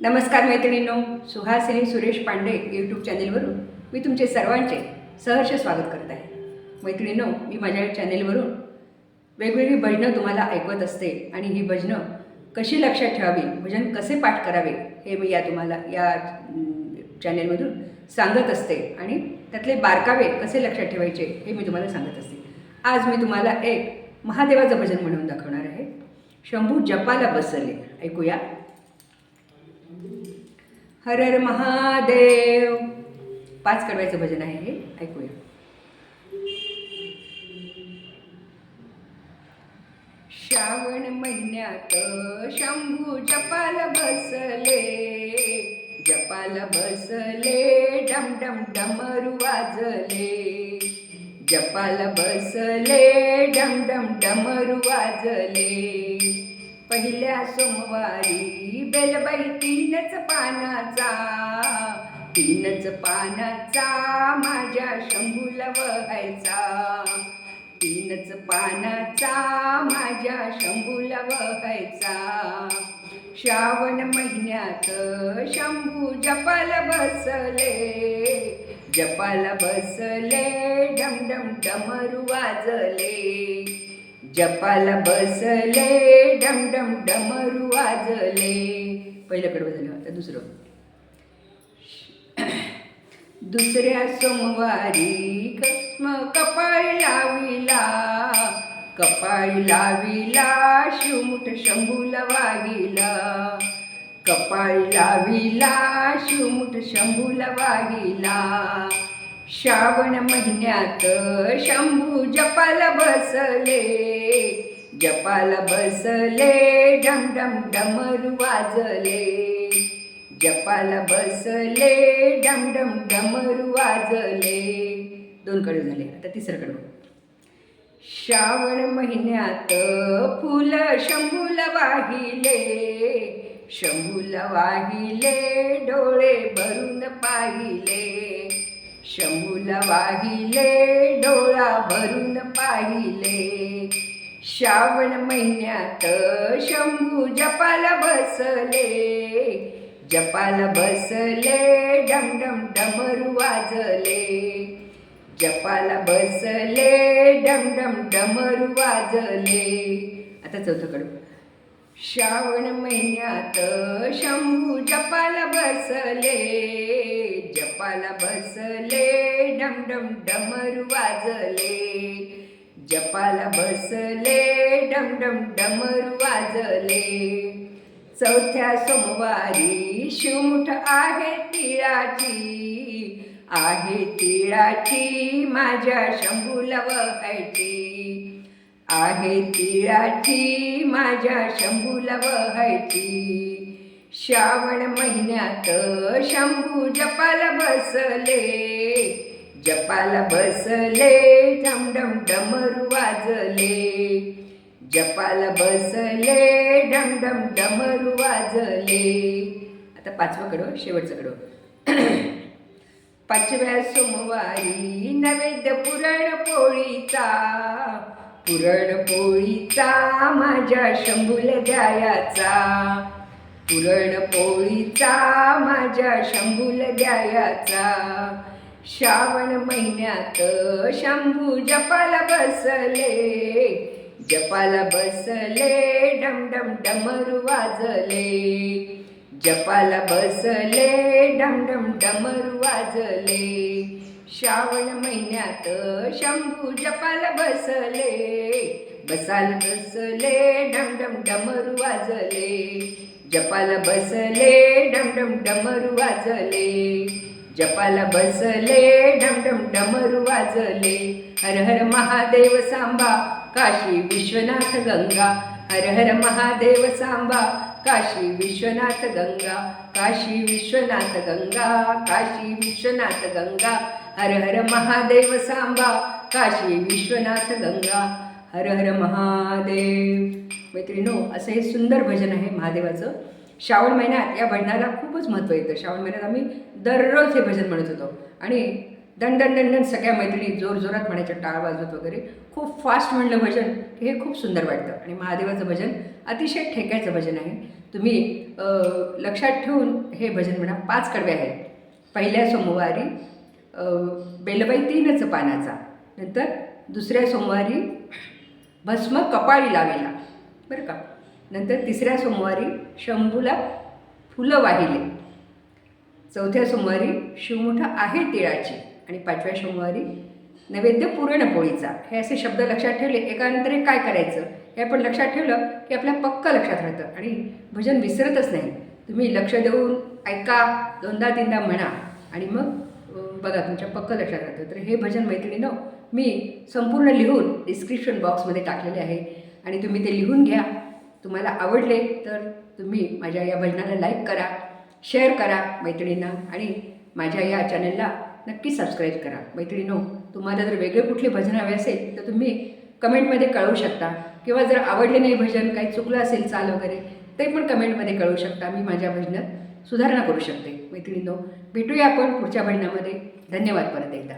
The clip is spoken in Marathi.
नमस्कार मैत्रिणींनो सुहासिनी सुरेश पांडे यूट्यूब चॅनेलवरून मी तुमचे सर्वांचे सहर्ष स्वागत करत आहे. मैत्रिणींनो मी माझ्या चॅनेलवरून वेगवेगळी भजनं तुम्हाला ऐकवत असते आणि ही भजनं कशी लक्षात ठेवावी भजन कसे पाठ करावे हे मी या तुम्हाला या चॅनेलमधून सांगत असते आणि त्यातले बारकावे कसे लक्षात ठेवायचे हे मी तुम्हाला सांगत असते. आज मी तुम्हाला एक महादेवाचं भजन म्हणून दाखवणार आहे. शंभू जपाला बसले. ऐकूया. हर हर महादेव. पाच कडव्याचं भजन आहे हे. ऐकूया. श्रावण महिन्यात शंभू जपाला बसले. जपाला बसले डम डम डमरू वाजले. जपाला बसले डम डम डमरू वाजले. पहिल्या सोमवारी बेलबाई तीनच पानाचा तीनच पानाचा माझ्या शंभूला वहायचा. तीनच पानाचा माझ्या शंभूला वहायचा. श्रावण महिन्यात शंभू जपाला बसले जपाला बसले डम डम डमरू वाजले. जपाला बसले डम डम डमरू वाजले. पहिलं कडवं झालं आता दुसरं. दुसऱ्या सोमवारी कस्म कपाळ लाविला कपाळ लाविला शिवमुठ शंभूला वागिला. कपाळ लाविला शिवमुठ शंभूला वागिला. श्रावण महिन्यात शंभू जपाला बसले जपाला बसले डम डम डमरू वाजले. जपाला बसले डम डम डमरू वाजले. दोन कडे झाले आता तिसरं श्रावण महिन्यात फुल शंभूला वाहिले शंभूला वाहिले डोळे भरून पाहिले. शंभूला वाहिले डोळा भरून पाहिले. श्रावण महिन्यात शंभू जपाला बसले. जपाला बसले डम डम डमरू वाजले. जपाला बसले डम डम डमरू वाजले. आता चौथं कडू. श्रावण महिन्यात शंभू जपाला बसले जपाला बसले डम डम डमरू वाजले. जपाला बसले डम डम डमरू वाजले. चौथ्या सोमवारी शिवमुठ आहे तिळाची आहे तिळाची माझ्या शंभूला वहायची. आहे तिळाची माझ्या शंभूला वहायची श्रावण महिन्यात शंभू जपाला बसले. जपाला बसले डम डम डमरू वाजले. जपाला बसले डम डम डमरू वाजले. आता पाचवं कडो शेवटचं कडो. पाचव्या सोमवारी नैवेद्य पुरण पोळीचा. पुरणपोळीचा माझ्या शंभूला द्यायाचा. पुरणपोळीचा माझ्या शंभूला द्यायाचा. श्रावण महिन्यात शंभू जपाला बसले जपाला बसले डम डम डमरू वाजले. जपाला बसले डम डम डमरू वाजले. श्रावण महिन्यात शंभू जपाला बसले बसाल बसले डमडम डम डमरू वाजले. जपाला बसले डम डम डमरू वाजले. जपाला बसले डम डम डमरू वाजले. हर हर महादेव सांबा काशी विश्वनाथ गंगा. हर हर महादेव सांबा काशी विश्वनाथ गंगा. काशी विश्वनाथ गंगा काशी विश्वनाथ गंगा. हर हर महादेव सांबा काशी विश्वनाथ गंगा हर हर महादेव. मैत्रिणो असं हे सुंदर भजन आहे महादेवाचं. श्रावण महिन्यात या भजनाला खूपच महत्त्व येतं. श्रावण महिन्यात आम्ही दररोज हे भजन म्हणत होतो. आणि दण दण दण दण सगळ्या मैत्रिणी जोर जोरात म्हणायच्या टाळ वाजवत वगैरे खूप फास्ट म्हणलं भजन की हे खूप सुंदर वाटतं. आणि महादेवाचं भजन अतिशय ठेक्याचं भजन आहे. तुम्ही लक्षात ठेवून हे भजन म्हणा पाच कडवे आहेत. पहिल्या सोमवारी बेलबाई तीनच पानाचा. नंतर दुसऱ्या सोमवारी भस्म कपाळी लावेला. बरं का? नंतर तिसऱ्या सोमवारी शंभूला फुलं वाहिले. चौथ्या सोमवारी शिवमुठा आहे तिळाची आणि पाचव्या सोमवारी नैवेद्य पुरणपोळीचा हे असे शब्द लक्षात ठेवले एकानंतर काय करायचं? हे आपण लक्षात ठेवलं की आपल्या पक्क लक्षात राहतं. आणि भजन विसरतच नाही. तुम्ही लक्ष देऊन ऐका दोनदा तीनदा म्हणा. आणि मग बघा तुमच्या पक्क लक्षात राहतं. तर हे भजन मैत्रिणीनं मी संपूर्ण लिहून डिस्क्रिप्शन बॉक्समध्ये टाकलेले आहे. आणि तुम्ही ते लिहून घ्या. तुम्हाला आवडले तर तुम्ही माझ्या या भजनाला लाईक करा शेअर करा मैत्रिणींना आणि माझ्या या चॅनलला नक्की सबस्क्राईब करा. मैत्रिणीनो तुम्हाला जर वेगळे कुठले भजन हवे असेल तर तुम्ही कमेंटमध्ये कळवू शकता. किंवा जर आवडले नाही भजन काही चुकलं असेल चाल वगैरे ते पण कमेंटमध्ये कळवू शकता. मी माझ्या भजनात सुधारणा करू शकते. मैत्रिणींनो भेटूया आपण पुढच्या महिन्यामध्ये. धन्यवाद परत एकदा.